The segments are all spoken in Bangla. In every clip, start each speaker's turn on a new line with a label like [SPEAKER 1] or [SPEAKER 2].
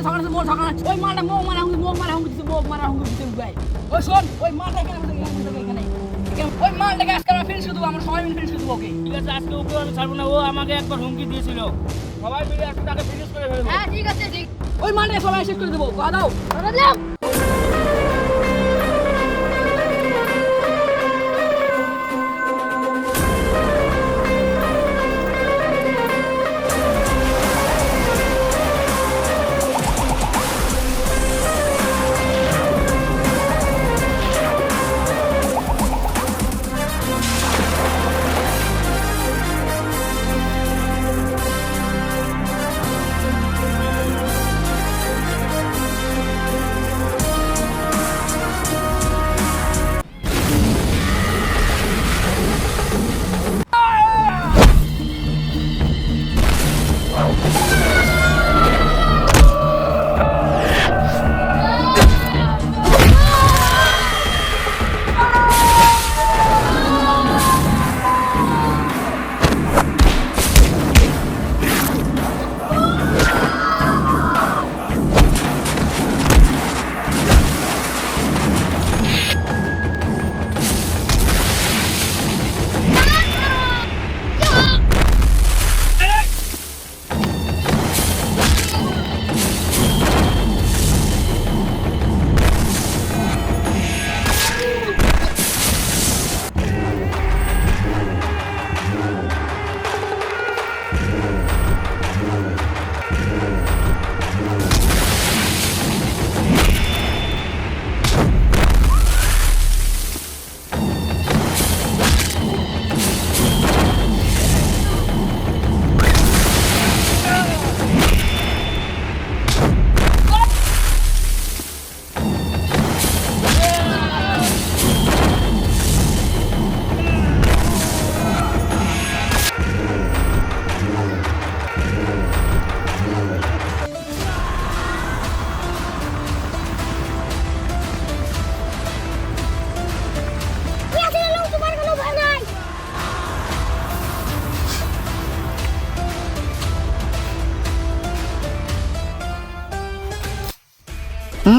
[SPEAKER 1] দিতে সকালে মোর সকালে ওই মালটা মোক মারা হুঙ্গি মোক মারা হুঙ্গি দিতে মোক মারা হুঙ্গি দিতে ভাই ওই শোন ওই মালটা এখানে এখানে ওই মালটাকে আজকে আমরা ফিনিশ দেবো আমরা সবাই মিলে ফিনিশ দেবো ওকে
[SPEAKER 2] ঠিক আছে আজকে ওকে আমি ছাড়বো না ও আমাকে একবার হুমকি দিয়েছিল সবাই মিলে আজকে তাকে ফিনিশ করে ফেলব
[SPEAKER 3] হ্যাঁ ঠিক আছে ঠিক
[SPEAKER 1] ওই মালটাকে সবাই শেষ করে দেবো কথা দাও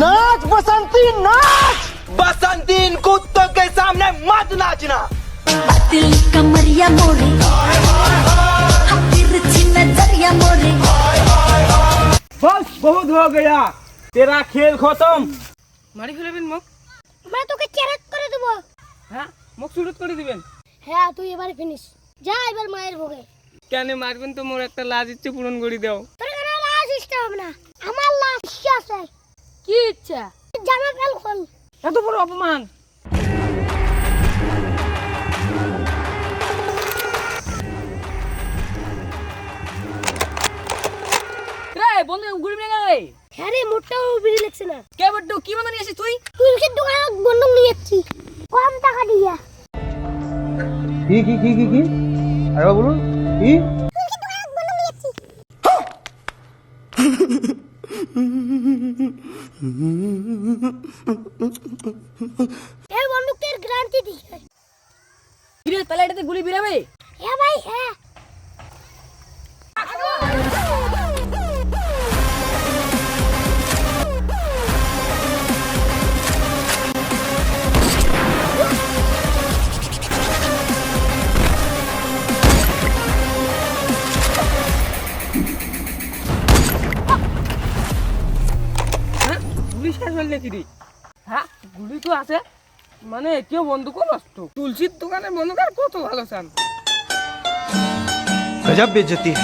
[SPEAKER 4] नाच बसंती नाच बसंती इन कुत्तों के सामने मत नाचना
[SPEAKER 5] दिल कमरिया मोरे तिरछी नजरिया मोरे
[SPEAKER 2] बस बहुत हो गया तेरा खेल खत्म মারি ফেলবেন মুখ
[SPEAKER 3] আমরা তোকে চ্যালেঞ্জ করে দেবো
[SPEAKER 2] হ্যাঁ মুখ শুরু করে দিবেন
[SPEAKER 3] হ্যাঁ তুই এবার ফিনিশ যা এবার মায়ের ভোগে
[SPEAKER 2] কেন মারবেন তো মোর একটা লাজ ইচ্ছে পূরণ করে দাও
[SPEAKER 3] তোর
[SPEAKER 2] অপমান।
[SPEAKER 1] রে বন্ধু গেলে?
[SPEAKER 3] হ্যাঁ রে মোটটাও বিড়ি লাগছে না।
[SPEAKER 1] কে বড্ডু কি বন্ধু নিয়ে আসিস তুই?
[SPEAKER 3] তুলসীর দোকানে বন্ধক নিয়ে যাচ্ছি। কম টাকা দিয়া।
[SPEAKER 4] কি কি কি কি কি? আরে বলুন কি?
[SPEAKER 3] তুলসীর দোকানে বন্ধক নিয়ে যাচ্ছি এই বন্দুকের গ্যারান্টি দিছে
[SPEAKER 1] কিরে তাহলে এটাতে গুলি বেরাবে?
[SPEAKER 3] হ্যাঁ ভাই হ্যাঁ।
[SPEAKER 2] হ্যাঁ গুলি শেষ হল নাকি রে? হ্যাঁ গুলি তো আছে। মানে এটিও বন্দুকও নষ্ট। তুলসীর দোকানে বন্দুক আর কত ভালো চান?
[SPEAKER 4] গজব বেজতি।